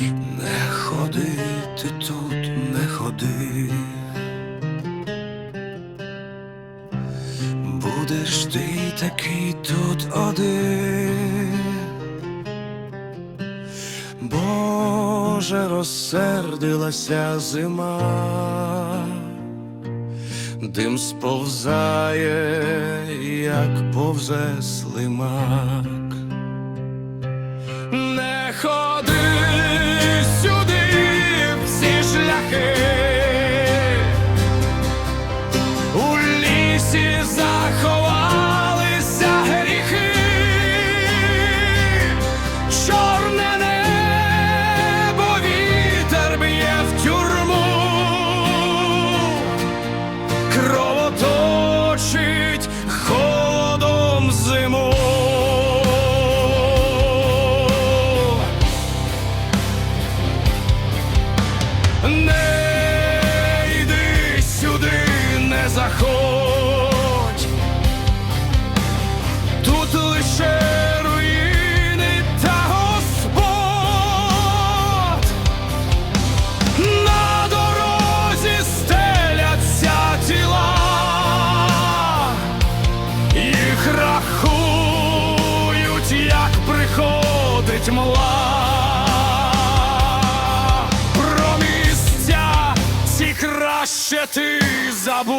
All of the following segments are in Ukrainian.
Не ходи ти тут, не ходи, будеш ти такий тут один, Боже, розсердилася зима, дим сповзає, як повзе слима. приходить мла. Про місця ці краще ти забудь.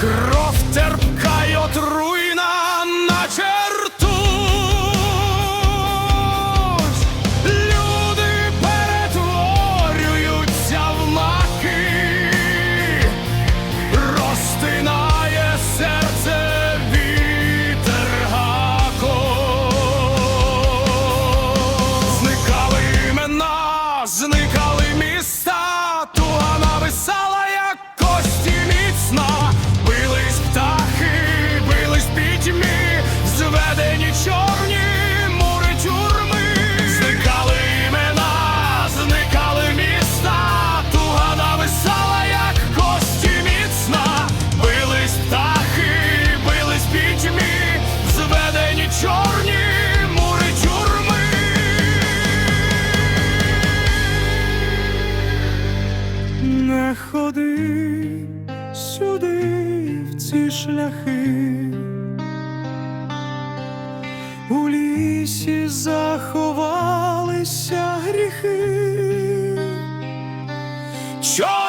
Кров терпкає отруйна. Не ходи сюди в ці шляхи, у лісі заховалися гріхи. Чо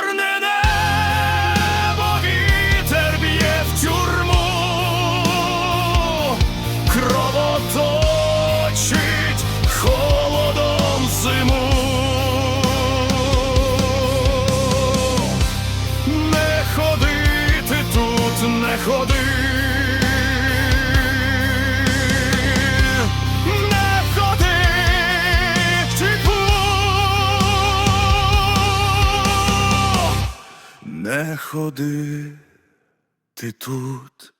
не ходи ти тут.